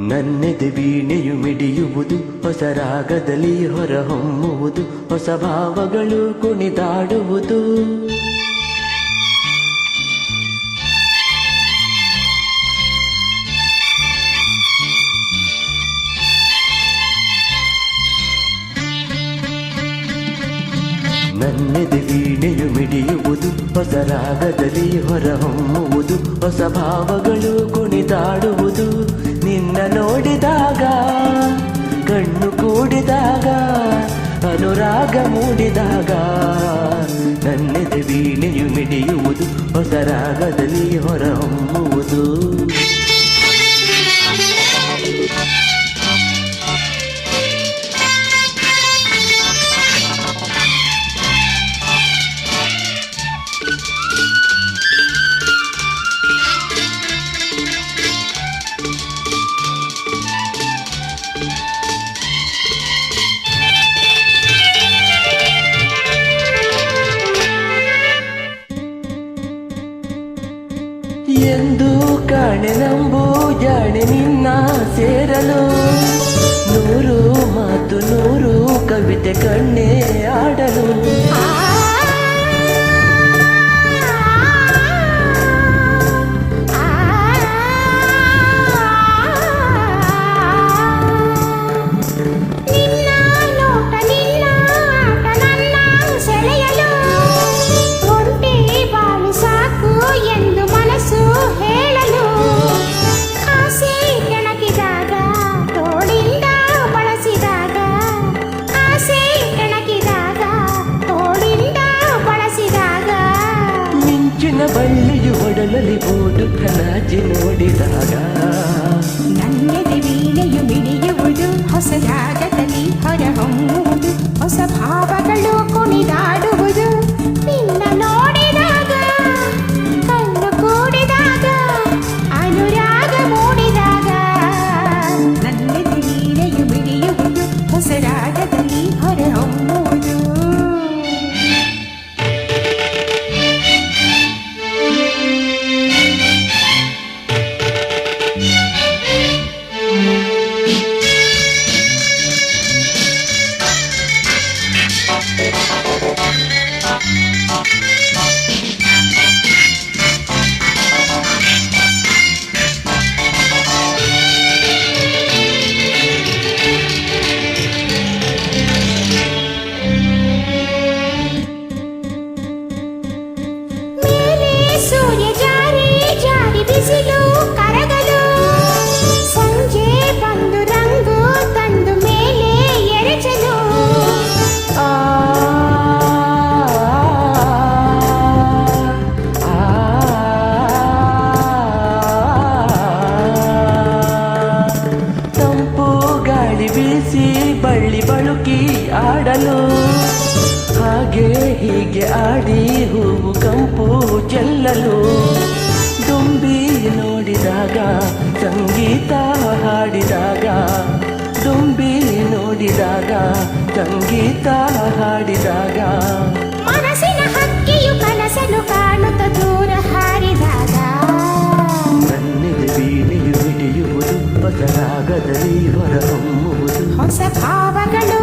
ನನ್ನೆದೆ ವೀಣೆಯು ಮಿಡಿಯುವುದು, ಹೊಸ ರಾಗದಲ್ಲಿ ಹೊರಹೊಮ್ಮುವುದು, ಹೊಸ ಭಾವಗಳು ಕುಣಿದಾಡುವುದು. ನನ್ನೆದೆ ವೀಣೆಯು ಮಿಡಿಯುವುದು, ಹೊಸ ರಾಗದಲ್ಲಿ ಹೊರಹೊಮ್ಮುವುದು, ಹೊಸ ಭಾವಗಳು ಅನುರಾಗ ಮೂಡಿದಾಗ ನನ್ನೆದೆ ವೀಣೆಯು ಮಿಡಿಯುವುದು ಹೊಸ ರಾಗದಲ್ಲಿ ಹೊರಹೊಮ್ಮುವುದು. ಎಂದು ಕಾಣೆ ನಂಬು ಜಾಣೆ ನಿನ್ನ ಸೇರಲು. ನೂರು ಮಾತು ನೂರು ಕವಿತೆ ಕಣ್ಣೆ ಬೋಡು ಕಲಾಜಿ ನೋಡಿದಾಗ ಆಡಿ ಹೂವು ಕಂಪು ಚೆಲ್ಲಲು. ದುಂಬಿ ನೋಡಿದಾಗ ಸಂಗೀತ ಹಾಡಿದಾಗ. ದುಂಬಿ ನೋಡಿದಾಗ ಸಂಗೀತ ಹಾಡಿದಾಗ. ಮನಸ್ಸಿನ ಹಕ್ಕಿಯು ಕನಸಲು ಕಾಣುತ್ತ ದೂರ ಹಾರಿದಾಗ. ನನ್ನೆದೆ ಬೀಳಿಯು ಹಿಡಿಯುವುದು ಬದಲಾಗದಲ್ಲಿ ಹೊರಹೊಮ್ಮುವುದು ಹೊಸ ಭಾವಗಳು